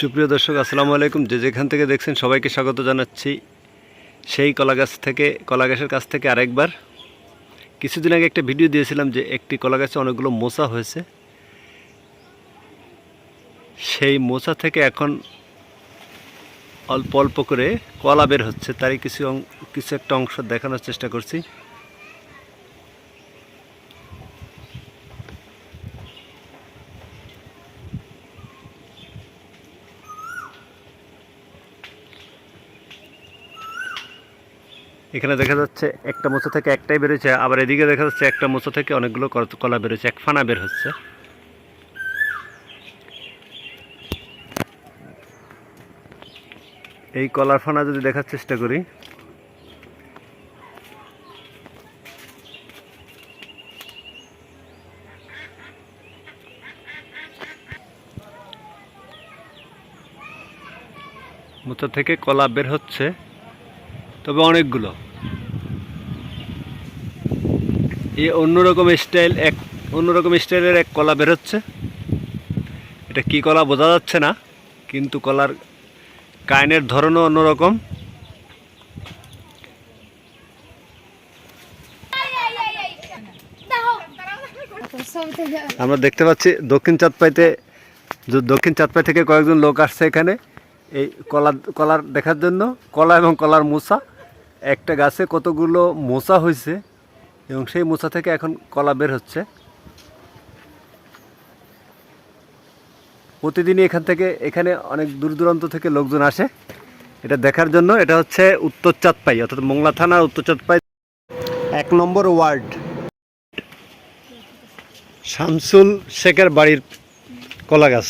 সুপ্রিয় দর্শক, আসসালামু আলাইকুম। যে যেখান থেকে দেখছেন সবাইকে স্বাগত জানাচ্ছি। সেই কলা গাছ থেকে কলা গাছের কাছ থেকে আরেকবার। কিছুদিন আগে একটা ভিডিও দিয়েছিলাম যে একটি কলা গাছে অনেকগুলো মোচা হয়েছে। সেই মোচা থেকে এখন অল্প অল্প করে কলা বের হচ্ছে। তারই কিছু কিছু একটা অংশ দেখানোর চেষ্টা করছি। এখানে দেখা যাচ্ছে একটা মোচা থেকে একটাই বেরোচ্ছে, আবার এদিকে দেখা যাচ্ছে একটা মোচা থেকে অনেকগুলো কলা বেরোচ্ছে, এক ফানা বের হচ্ছে। এই কলার ফানা যদি দেখার চেষ্টা করি। মোচা থেকে কলা বের হচ্ছে। তবে অনেকগুলো। এই অন্যরকম স্টাইল এক, অন্যরকম স্টাইলের এক কলা বেরোচ্ছে। এটা কি কলা বোঝা যাচ্ছে না, কিন্তু কলার কাইনের ধরনও অন্যরকম। আমরা দেখতে পাচ্ছি দক্ষিণ চাঁদপাইতে দক্ষিণ চাঁদপাই থেকে কয়েকজন লোক আসছে এখানে, এই কলা, কলার দেখার জন্য, কলা এবং কলার মোচা একটা গাছে কতগুলো মোচা হয়েছে এবং সেই মোচা থেকে এখন কলা বের হচ্ছে। প্রতিদিনই এখান থেকে, এখানে অনেক দূর দূরান্ত থেকে লোকজন আসে। এটা দেখার জন্য, এটা হচ্ছে উত্তর চাঁদপাই, অর্থাৎ মোংলা থানার উত্তর চাঁদপাই। এক নম্বর ওয়ার্ড। শামসুল শেখের বাড়ির কলা গাছ।